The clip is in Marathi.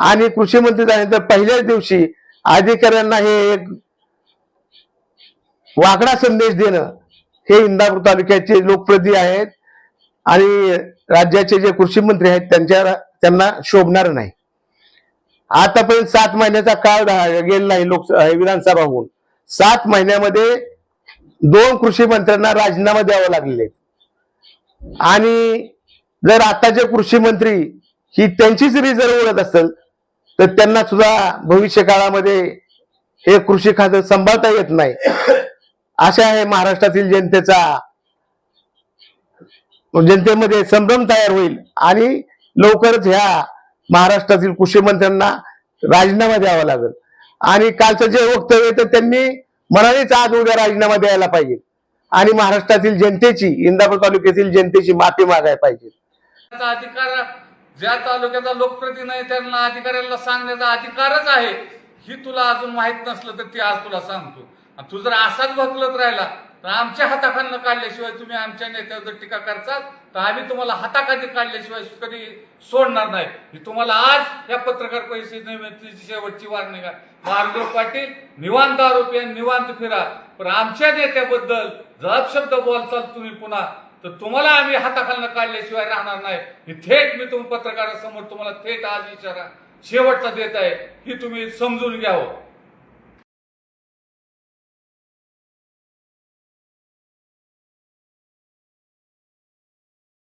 आणि कृषी मंत्री झाल्यानंतर पहिल्याच दिवशी अधिकाऱ्यांना हे एक वाकडा संदेश देणं हे इंदापूर तालुक्याचे लोकप्रतिनिधी आहेत आणि राज्याचे जे कृषी मंत्री आहेत त्यांच्या त्यांना शोभणार नाही आतापर्यंत सात महिन्याचा काळ गेला नाही लोक विधानसभा होऊन सात महिन्यामध्ये दोन कृषी मंत्र्यांना राजीनामा द्यावा लागलेले आहेत. आणि जर आताचे कृषी मंत्री ही त्यांचीच रिझर्व उडत असेल तर त्यांना सुद्धा भविष्य काळामध्ये हे कृषी खातं सांभाळता येत नाही. अशा आहे महाराष्ट्रातील जनतेचा जनतेमध्ये संभ्रम तयार होईल आणि लवकरच ह्या महाराष्ट्रातील कृषी मंत्र्यांना राजीनामा द्यावा लागेल. आणि कालचं जे वक्तव्य तर त्यांनी मनानेच आज उद्या राजीनामा द्यायला पाहिजे. आणि महाराष्ट्रातील जनतेची इंदापूर तालुक्यातील जनतेची माफी मागायला पाहिजे. अधिकार ज्या तालुक्याचा लोकप्रतिनिधी त्यांना अधिकाऱ्याला सांगण्याचा अधिकारच आहे. ही तुला अजून माहीत नसलं तर ती आज तुला सांगतो. तू जर असाच भकलत राहिला तर आमच्या हाताखालनं काढल्याशिवाय तुम्ही आमच्या नेत्यावर जर टीका करचाल तर आम्ही तुम्हाला हाताखाली काढल्याशिवाय कधी सोडणार नाही. ही तुम्हाला आज या पत्रकार परिषदेची शेवटची वारणी का मार्गव पाटील निवांत आरोपी आणि निवांत फिरा. पण आमच्या नेत्याबद्दल जर शब्द बोलचाल तुम्ही पुन्हा. तर तुम्हाला आम्ही हाताखालनं काढल्याशिवाय राहणार नाही. हे थेट मी तुम्ही पत्रकारासमोर तुम्हाला थेट आज इशारा शेवटचा देत आहे. ही तुम्ही समजून घ्यावं हो.